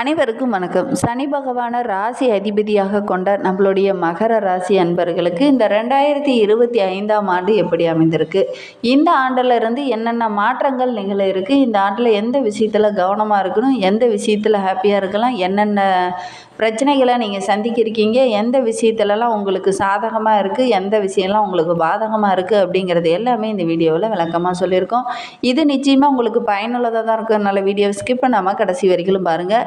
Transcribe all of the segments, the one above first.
அனைவருக்கும் வணக்கம். சனி பகவானை ராசி அதிபதியாக கொண்ட நம்மளுடைய மகர ராசி அன்பர்களுக்கு இந்த ரெண்டாயிரத்தி இருபத்தி ஐந்தாம் ஆண்டு எப்படி அமைந்திருக்கு? இந்த ஆண்டுல இருந்து என்னென்ன மாற்றங்கள் நிகழ இருக்குது இந்த ஆண்டில் எந்த விஷயத்தில் கவனமாக இருக்கணும்? எந்த விஷயத்தில் ஹாப்பியாக இருக்கலாம்? என்னென்ன பிரச்சனைகளை நீங்கள் சந்திக்கிருக்கீங்க? எந்த விஷயத்துலலாம் உங்களுக்கு சாதகமாக இருக்குது எந்த விஷயம்லாம் உங்களுக்கு பாதகமாக இருக்குது அப்படிங்கிறது எல்லாமே இந்த வீடியோவில் விளக்கமாக சொல்லியிருக்கோம். இது நிச்சயமாக உங்களுக்கு பயனுள்ளதாக தான் இருக்கிறதுனால வீடியோ ஸ்கிப் பண்ணாமல் கடைசி வரைக்கும் பாருங்கள்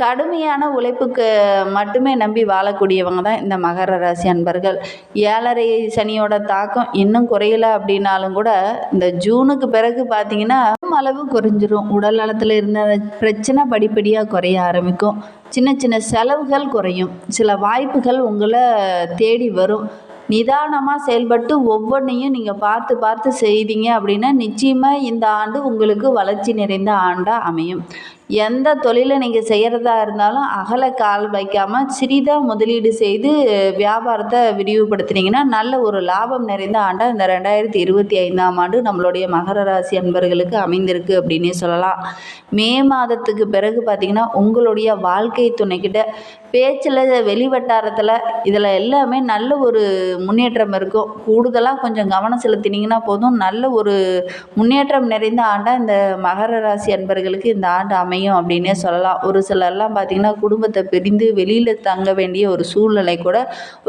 கடுமையான உழைப்புக்கு மட்டுமே நம்பி வாழக்கூடியவங்க தான் இந்த மகர ராசி அன்பர்கள். ஏழரை சனியோட தாக்கம் இன்னும் குறையல அப்படின்னாலும் கூட இந்த ஜூனுக்கு பிறகு பார்த்தீங்கன்னா அளவு குறைஞ்சிரும். உடல் நலத்தில் இருந்த பிரச்சனை படிப்படியாக குறைய ஆரம்பிக்கும். சின்ன சின்ன செலவுகள் குறையும். சில வாய்ப்புகள் உங்களை தேடி வரும். நிதானமாக செயல்பட்டு ஒவ்வொன்றையும் நீங்கள் பார்த்து பார்த்து செய்தீங்க அப்படின்னா நிச்சயமாக இந்த ஆண்டு உங்களுக்கு வளர்ச்சி நிறைந்த ஆண்டாக அமையும். எந்த தொழிலை நீங்கள் செய்கிறதா இருந்தாலும் அகல கால் வைக்காமல் சிறிதாக முதலீடு செய்து வியாபாரத்தை விரிவுபடுத்துனீங்கன்னா நல்ல ஒரு லாபம் நிறைந்த ஆண்டாக இந்த ரெண்டாயிரத்தி இருபத்தி ஐந்தாம் ஆண்டு நம்மளுடைய மகர ராசி அன்பர்களுக்கு அமைந்திருக்கு அப்படின்னே சொல்லலாம். மே மாதத்துக்கு பிறகு பார்த்திங்கன்னா உங்களுடைய வாழ்க்கை துணைக்கிட்ட பேச்சில் வெளிவட்டாரத்தில் இதில் எல்லாமே நல்ல ஒரு முன்னேற்றம் இருக்கும். கூடுதலாக கொஞ்சம் கவனம் செலுத்தினீங்கன்னா போதும். நல்ல ஒரு முன்னேற்றம் நிறைந்த ஆண்டாக இந்த மகர ராசி அன்பர்களுக்கு இந்த ஆண்டு அமையும். அப்படின்னே சொல்லலாம். ஒரு சிலர்லாம் பார்த்திங்கன்னா குடும்பத்தை பிரிந்து வெளியில் தங்க வேண்டிய ஒரு சூழ்நிலை கூட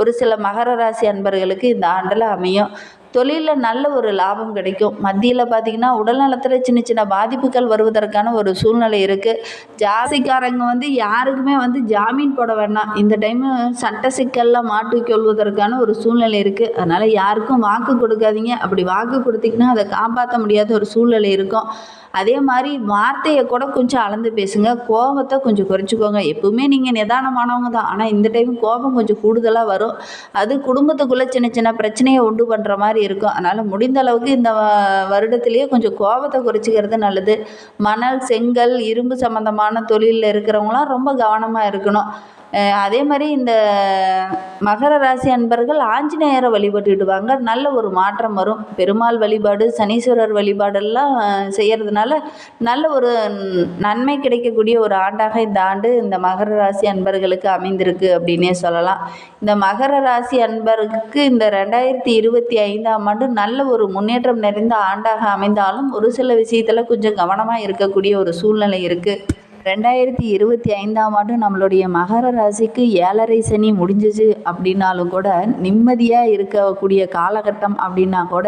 ஒரு சில மகர ராசி அன்பர்களுக்கு இந்த ஆண்டில் அமையும். தொழிலில் நல்ல ஒரு லாபம் கிடைக்கும். மத்தியில் பார்த்திங்கன்னா உடல் நலத்தில் சின்ன சின்ன பாதிப்புகள் வருவதற்கான ஒரு சூழ்நிலை இருக்குது ஜாசிக்காரங்க வந்து யாருக்குமே வந்து ஜாமீன் போட வேண்டாம். இந்த டைமு சட்ட சிக்கலில் மாட்டிக்கொள்வதற்கான ஒரு சூழ்நிலை இருக்குது அதனால் யாருக்கும் வாக்கு கொடுக்காதீங்க. அப்படி வாக்கு கொடுத்தீங்கன்னா அதை காப்பாற்ற முடியாத ஒரு சூழ்நிலை இருக்கும். அதே மாதிரி வார்த்தையை கூட கொஞ்சம் அளந்து பேசுங்க. கோபத்தை கொஞ்சம் குறைச்சிக்கோங்க. எப்பவுமே நீங்கள் நிதானமானவங்க தான். ஆனால் இந்த டைம் கோபம் கொஞ்சம் கூடுதலாக வரும். அது குடும்பத்துக்குள்ளே சின்ன சின்ன பிரச்சனையை உண்டு பண்ணுற மாதிரி இருக்கும். அதனால் முடிந்த அளவுக்கு இந்த வ- வருடத்திலேயே கொஞ்சம் கோபத்தை குறைச்சிக்கிறது நல்லது. மணல் செங்கல் இரும்பு சம்மந்தமான தொழிலில் இருக்கிறவங்களாம் ரொம்ப கவனமாக இருக்கணும். அதே மாதிரி இந்த மகர ராசி அன்பர்கள் ஆஞ்சநேயரை வழிபட்டுடுவாங்க நல்ல ஒரு மாற்றம் வரும். பெருமாள் வழிபாடு சனீஸ்வரர் வழிபாடெல்லாம் செய்கிறதுனால நல்ல ஒரு நன்மை கிடைக்கக்கூடிய ஒரு ஆண்டாக இந்த ஆண்டு இந்த மகர ராசி அன்பர்களுக்கு அமைந்திருக்கு அப்படின்னே சொல்லலாம். இந்த மகர ராசி அன்பருக்கு இந்த ரெண்டாயிரத்தி இருபத்தி ஐந்தாம் ஆண்டு நல்ல ஒரு முன்னேற்றம் நிறைந்த ஆண்டாக அமைந்தாலும் ஒரு சில விஷயத்தில் கொஞ்சம் கவனமாக இருக்கக்கூடிய ஒரு சூழ்நிலை இருக்குது ரெண்டாயிரத்தி இருபத்தி ஐந்தாம் ஆண்டு நம்மளுடைய மகர ராசிக்கு ஏழரை சனி முடிஞ்சிச்சு அப்படின்னாலும் கூட நிம்மதியாக இருக்கக்கூடிய காலகட்டம் அப்படின்னா கூட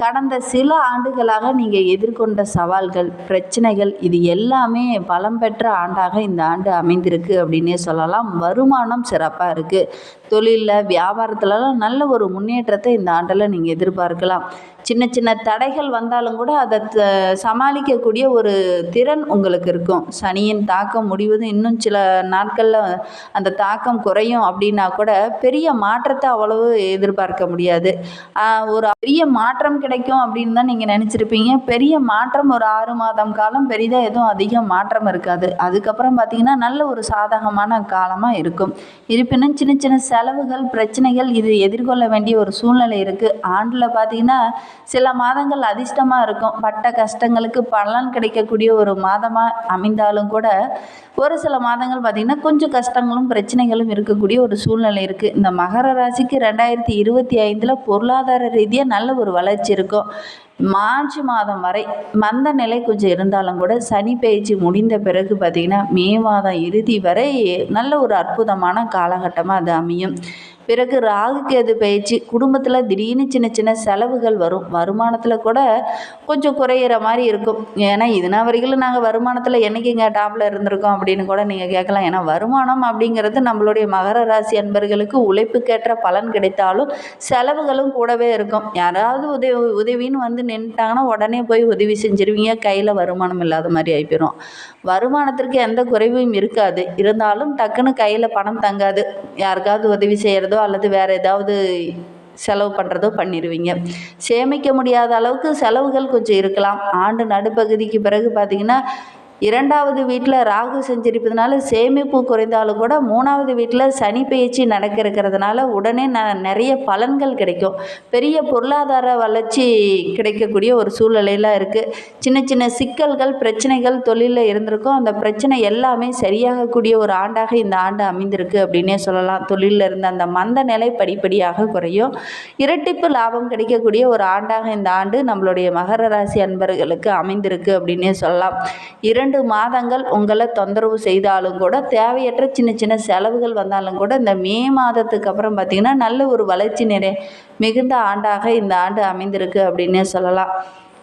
கடந்த சில ஆண்டுகளாக நீங்கள் எதிர்கொண்ட சவால்கள் பிரச்சனைகள் இது எல்லாமே பலம் பெற்ற ஆண்டாக இந்த ஆண்டு அமைந்திருக்கு அப்படின்னே சொல்லலாம். வருமானம் சிறப்பாக இருக்குது தொழிலில் வியாபாரத்துலலாம் நல்ல ஒரு முன்னேற்றத்தை இந்த ஆண்டில் நீங்கள் எதிர்பார்க்கலாம். சின்ன சின்ன தடைகள் வந்தாலும் கூட அதை த- சமாளிக்கக்கூடிய ஒரு திறன் உங்களுக்கு இருக்கும். சனியின் தாக்கம் முடிவது இன்னும் சில நாட்களில் அந்த தாக்கம் குறையும் அப்படின்னா கூட பெரிய மாற்றத்தை அவ்வளவு எதிர்பார்க்க முடியாது. ஒரு பெரிய மாற்றம் கிடைக்கும் அப்படின்னு தான் நீங்கள் நினச்சிருப்பீங்க. பெரிய மாற்றம் ஒரு ஆறு மாதம் காலம் பெரிதாக எதுவும் அதிக மாற்றம் இருக்காது. அதுக்கப்புறம் பார்த்தீங்கன்னா நல்ல ஒரு சாதகமான காலமாக இருக்கும். இருப்பினும் சின்ன சின்ன செலவுகள் பிரச்சனைகள் இது எதிர்கொள்ள வேண்டிய ஒரு சூழ்நிலை இருக்குது ஆண்டில் பார்த்தீங்கன்னா சில மாதங்கள் அதிர்ஷ்டமாக இருக்கும். பட்ட கஷ்டங்களுக்கு பலன் கிடைக்கக்கூடிய ஒரு மாதமாக அமைந்தாலும் கூட ஒரு சில மாதங்கள் பார்த்திங்கன்னா கொஞ்சம் கஷ்டங்களும் பிரச்சனைகளும் இருக்கக்கூடிய ஒரு சூழ்நிலை இருக்குது இந்த மகர ராசிக்கு ரெண்டாயிரத்தி இருபத்தி ஐந்தில் பொருளாதார ரீதியாக நல்ல ஒரு வளர்ச்சி இருக்கும். மார்ச் மாதம் வரை மந்த நிலை கொஞ்சம் இருந்தாலும் கூட சனி பயிற்சி முடிந்த பிறகு பார்த்திங்கன்னா மே மாதம் இறுதி வரை நல்ல ஒரு அற்புதமான காலகட்டமாக அது அமையும். பிறகு ராகு கேது பயிற்சி குடும்பத்தில் திடீர்னு சின்ன சின்ன செலவுகள் வரும். வருமானத்தில் கூட கொஞ்சம் குறையிற மாதிரி இருக்கும். ஏன்னா இதுனா வரைக்கும் நாங்கள் வருமானத்தில் என்னைக்குங்க டாப்பில் இருந்திருக்கோம் அப்படின்னு கூட நீங்கள் கேட்கலாம். ஏன்னா வருமானம் அப்படிங்கிறது நம்மளுடைய மகர ராசி அன்பர்களுக்கு உழைப்புக்கேற்ற பலன் கிடைத்தாலும் செலவுகளும் கூடவே இருக்கும். யாராவது உதவி உதவின்னு வந்து நின்றுட்டாங்கன்னா உடனே போய் உதவி செஞ்சிருவீங்க. கையில் வருமானம் இல்லாத மாதிரி ஆகிப்போயிடும் வருமானத்திற்கு எந்த குறைவும் இருக்காது. இருந்தாலும் டக்குன்னு கையில் பணம் தங்காது. யாருக்காவது உதவி செய்கிறது அல்லது வேறு ஏதாவது செலவு பண்ணுறதோ பண்ணிடுவீங்க சேமிக்க முடியாத அளவுக்கு செலவுகள் கொஞ்சம் இருக்கலாம். ஆண்டு நடுப்பகுதிக்கு பிறகு பார்த்திங்கன்னா இரண்டாவது வீட்டில் ராகு செஞ்சிருப்பதுனால சேமிப்பு குறைந்தாலும் கூட மூணாவது வீட்டில் சனி பயிற்சி நடக்க இருக்கிறதுனால உடனே ந நிறைய பலன்கள் கிடைக்கும். பெரிய பொருளாதார வளர்ச்சி கிடைக்கக்கூடிய ஒரு சூழ்நிலையெல்லாம் இருக்குது சின்ன சின்ன சிக்கல்கள் பிரச்சனைகள் தொழிலில் இருந்திருக்கும். அந்த பிரச்சனை எல்லாமே சரியாகக்கூடிய ஒரு ஆண்டாக இந்த ஆண்டு அமைந்திருக்கு அப்படின்னே சொல்லலாம். தொழிலில் இருந்த அந்த மந்த நிலை படிப்படியாக குறையும். இரட்டிப்பு லாபம் கிடைக்கக்கூடிய ஒரு ஆண்டாக இந்த ஆண்டு நம்மளுடைய மகர ராசி அன்பர்களுக்கு அமைந்திருக்கு அப்படின்னே சொல்லலாம். இரண்டு மாதங்கள் உங்களை தொந்தரவு செய்தாலும் கூட தேவையற்ற சின்ன சின்ன செலவுகள் வந்தாலும் கூட இந்த மே மாதத்துக்கு அப்புறம் பார்த்திங்கன்னா நல்ல ஒரு வளர்ச்சி நிறை மிகுந்த ஆண்டாக இந்த ஆண்டு அமைந்திருக்கு அப்படின்னே சொல்லலாம்.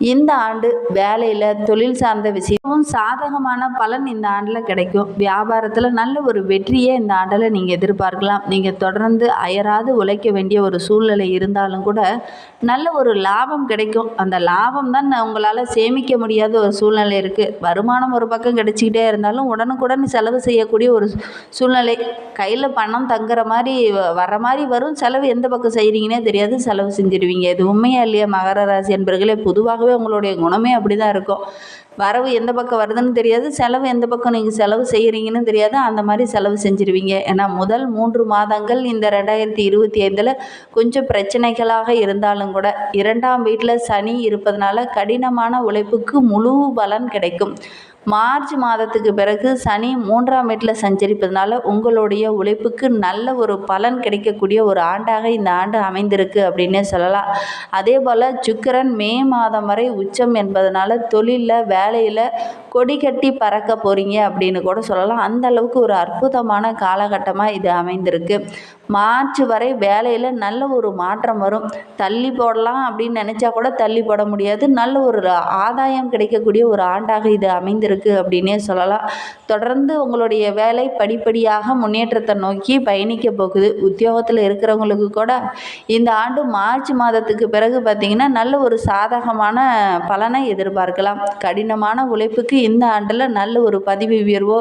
இந்த ஆண்டு வேலையில் தொழில் சார்ந்த விஷயமும் சாதகமான பலன் இந்த ஆண்டில் கிடைக்கும். வியாபாரத்தில் நல்ல ஒரு வெற்றியை இந்த ஆண்டில் நீங்கள் எதிர்பார்க்கலாம். நீங்கள் தொடர்ந்து அயராது உழைக்க வேண்டிய ஒரு சூழ்நிலை இருந்தாலும் கூட நல்ல ஒரு லாபம் கிடைக்கும். அந்த லாபம் தான் உங்களால் சேமிக்க முடியாத ஒரு சூழ்நிலை இருக்குது வருமானம் ஒரு பக்கம் கிடைச்சிக்கிட்டே இருந்தாலும் உடனுக்குடன் செலவு செய்யக்கூடிய ஒரு சூழ்நிலை. கையில் பணம் தங்குற மாதிரி வ- வர மாதிரி வரும். செலவு எந்த பக்கம் செய்கிறீங்கன்னே தெரியாது. செலவு செஞ்சிருவீங்க. இது உண்மையா இல்லையா? மகர ராசி என்பர்களே பொதுவாகவே உங்களுடைய குணமே அப்படி தான் இருக்கும். வரவு எந்த பக்கம் வருதுன்னு தெரியாது. செலவு எந்த பக்கம் நீங்கள் செலவு செய்கிறீங்கன்னு தெரியாது. அந்த மாதிரி செலவு செஞ்சிருவீங்க. ஏன்னா முதல் மூன்று மாதங்கள் இந்த ரெண்டாயிரத்தி இருபத்தி ஐந்தில் கொஞ்சம் பிரச்சனைகளாக இருந்தாலும் கூட இரண்டாம் வீட்டில் சனி இருப்பதனால கடினமான உழைப்புக்கு முழு பலன் கிடைக்கும். மார்ச் மாதத்துக்கு பிறகு சனி மூன்றாம் வீட்டில் சஞ்சரிப்பதனால உங்களுடைய உழைப்புக்கு நல்ல ஒரு பலன் கிடைக்கக்கூடிய ஒரு ஆண்டாக இந்த ஆண்டு அமைந்திருக்கு அப்படின்னே சொல்லலாம். அதே போல் சுக்கரன் மே மாதம் வரை உச்சம் என்பதனால தொழிலில் வேலையில் கொடி கட்டி பறக்க போகிறீங்க அப்படின்னு கூட சொல்லலாம். அந்த அளவுக்கு ஒரு அற்புதமான காலகட்டமாக இது அமைந்திருக்கு. மார்ச் வரை வேலையில் நல்ல ஒரு மாற்றம் வரும். தள்ளி போடலாம் அப்படின்னு நினச்சா கூட தள்ளி போட முடியாது. நல்ல ஒரு ஆதாயம் கிடைக்கக்கூடிய ஒரு ஆண்டாக இது அமைந்திருக்கு அப்படின்னே சொல்லலாம். தொடர்ந்து உங்களுடைய வேலை படிப்படியாக முன்னேற்றத்தை நோக்கி பயணிக்க போகுது. உத்தியோகத்தில் இருக்கிறவங்களுக்கு கூட இந்த ஆண்டு மார்ச் மாதத்துக்கு பிறகு பார்த்திங்கன்னா நல்ல ஒரு சாதகமான பலனை எதிர்பார்க்கலாம். கடினமான உழைப்புக்கு இந்த ஆண்டில் நல்ல ஒரு பதவி உயர்வோ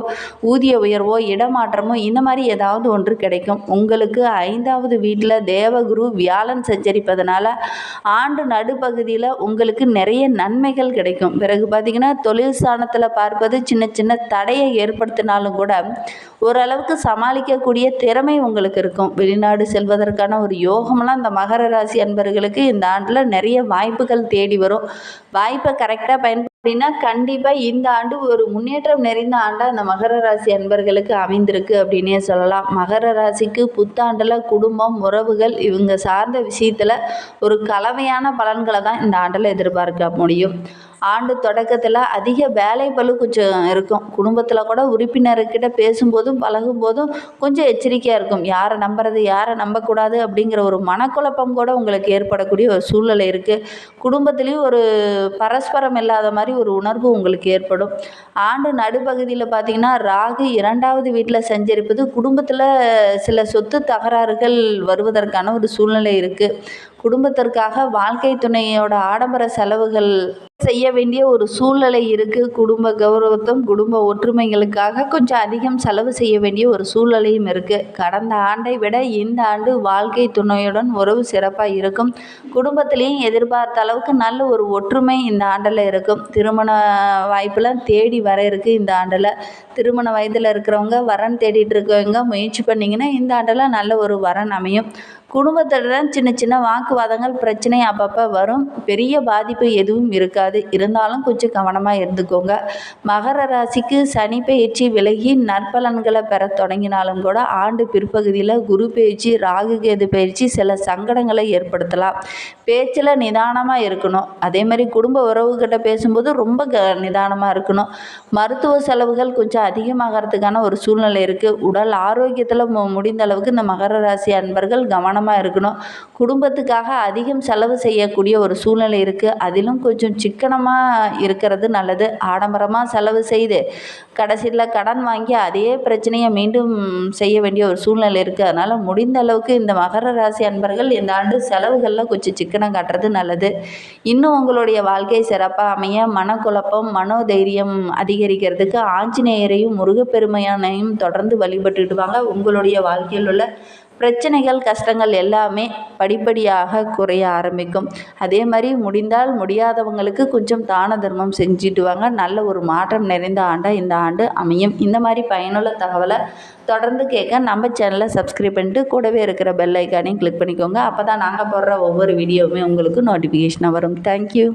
ஊதிய உயர்வோ இடமாற்றமோ இந்த மாதிரி ஏதாவது ஒன்று கிடைக்கும். உங்களுக்கு ஐந்தாவது வீட்டில் தேவகுரு வியாழன் சஞ்சரிப்பதனால ஆண்டு நடுப்பகுதியில் உங்களுக்கு நிறைய நன்மைகள் கிடைக்கும். பிறகு பார்த்திங்கன்னா தொழில் ஸ்தானத்தில் பார்ப்பது சின்ன சின்ன தடையை ஏற்படுத்தினாலும் கூட ஓரளவுக்கு சமாளிக்கக்கூடிய திறமை உங்களுக்கு இருக்கும். வெளிநாடு செல்வதற்கான ஒரு யோகம்லாம் இந்த மகர ராசி அன்பர்களுக்கு இந்த ஆண்டில் நிறைய வாய்ப்புகள் தேடி வரும். வாய்ப்பை கரெக்டாக பயன்ப அப்படின்னா கண்டிப்பாக இந்த ஆண்டு ஒரு முன்னேற்றம் நிறைந்த ஆண்டாக அந்த மகர ராசி அன்பர்களுக்கு அமைந்திருக்கு அப்படின்னே சொல்லலாம். மகர ராசிக்கு புத்தாண்டில் குடும்பம் உறவுகள் இவங்க சார்ந்த விஷயத்தில் ஒரு கலவையான பலன்களை தான் இந்த ஆண்டில் எதிர்பார்க்க முடியும். ஆண்டு தொடக்கத்தில் அதிக வேலை பளு கொஞ்சம் இருக்கும். குடும்பத்தில் கூட உறுப்பினர்கிட்ட பேசும்போதும் பழகும் போதும் கொஞ்சம் எச்சரிக்கையாக இருக்கும். யாரை நம்புறது யாரை நம்பக்கூடாது அப்படிங்கிற ஒரு மனக்குழப்பம் கூட உங்களுக்கு ஏற்படக்கூடிய ஒரு சூழ்நிலை இருக்குது குடும்பத்துலேயும் ஒரு பரஸ்பரம் இல்லாத மாதிரி ஒரு உணர்வு உங்களுக்கு ஏற்படும். ஆண்டு நடுப்பகுதியில் பார்த்தீங்கன்னா ராகு இரண்டாவது வீட்டில் செஞ்சிருப்பது குடும்பத்தில் சில சொத்து தகராறுகள் வருவதற்கான ஒரு சூழ்நிலை இருக்குது குடும்பத்திற்காக வாழ்க்கை துணையோட ஆடம்பர செலவுகள் செய்ய வேண்டிய ஒரு சூழ்நிலை இருக்குது குடும்ப கௌரவத்தும் குடும்ப ஒற்றுமைகளுக்காக கொஞ்சம் அதிகம் செலவு செய்ய வேண்டிய ஒரு சூழ்நிலையும் இருக்குது கடந்த ஆண்டை விட இந்த ஆண்டு வாழ்க்கை துணையுடன் உறவு சிறப்பாக இருக்கும். குடும்பத்திலையும் எதிர்பார்த்த அளவுக்கு நல்ல ஒரு ஒற்றுமை இந்த ஆண்டில் இருக்கும். திருமண வாய்ப்பெல்லாம் தேடி வர இருக்குது இந்த ஆண்டில். திருமண வயதில் இருக்கிறவங்க வரன் தேடிட்டு இருக்கவங்க முயற்சி பண்ணிங்கன்னா இந்த ஆண்டில் நல்ல ஒரு வரன் அமையும். குடும்பத்துடன் சின்ன சின்ன வாக்குவாதங்கள் பிரச்சனை அப்பப்போ வரும். பெரிய பாதிப்பு எதுவும் இருக்காது. இருந்தாலும் கொஞ்சம் கவனமாக இருந்துக்கோங்க. மகர ராசிக்கு சனி பயிற்சி விலகி நற்பலன்களை பெற தொடங்கினாலும் கூட ஆண்டு பிற்பகுதியில் குரு பயிற்சி ராகு கேது பயிற்சி சில சங்கடங்களை ஏற்படுத்தலாம். பேச்சில் நிதானமாக இருக்கணும். அதே மாதிரி குடும்ப உறவுகிட்ட பேசும்போது ரொம்ப க நிதானமாக இருக்கணும். மருத்துவ செலவுகள் கொஞ்சம் அதிகமாகறதுக்கான ஒரு சூழ்நிலை இருக்குது உடல் ஆரோக்கியத்தில் மு முடிந்த அளவுக்கு இந்த மகர ராசி அன்பர்கள் கவனமாக இருக்கணும். குடும்பத்துக்காக அதிகம் செலவு செய்யக்கூடிய ஒரு சூழ்நிலை இருக்குது அதிலும் கொஞ்சம் சிக்கனமாக இருக்கிறது நல்லது. ஆடம்பரமாக செலவு செய்து கடைசியில் கடன் வாங்கி அதே பிரச்சனையை மீண்டும் செய்ய வேண்டிய ஒரு சூழ்நிலை இருக்குது அதனால் முடிந்த அளவுக்கு இந்த மகர ராசி அன்பர்கள் இந்த ஆண்டு செலவுகளில் கொஞ்சம் சிக்கனம் காட்டுறது நல்லது. இன்னும் உங்களுடைய வாழ்க்கை சிறப்பாக அமைய மனக்குழப்பம் மனோதைரியம் அதிகரிக்கிறதுக்கு ஆஞ்சநேயரையும் முருகப்பெருமையானையும் தொடர்ந்து வழிபட்டுட்டு வாங்க. உங்களுடைய வாழ்க்கையில் உள்ள பிரச்சனைகள் கஷ்டங்கள் எல்லாமே படிப்படியாக குறைய ஆரம்பிக்கும். அதே மாதிரி முடிந்தால் முடியாதவங்களுக்கு கொஞ்சம் தான தர்மம் செஞ்சுட்டு வாங்க. நல்ல ஒரு மாற்றம் நிறைந்த ஆண்டாக இந்த ஆண்டு அமையும். இந்த மாதிரி பயனுள்ள தகவலை தொடர்ந்து கேட்க நம்ம சேனலை சப்ஸ்கிரைப் பண்ணிட்டு கூடவே இருக்கிற பெல் ஐக்கானையும் கிளிக் பண்ணிக்கோங்க. அப்போ தான் நாங்கள் போடுற ஒவ்வொரு வீடியோவுமே உங்களுக்கு நோட்டிஃபிகேஷனாக வரும். தேங்க்யூ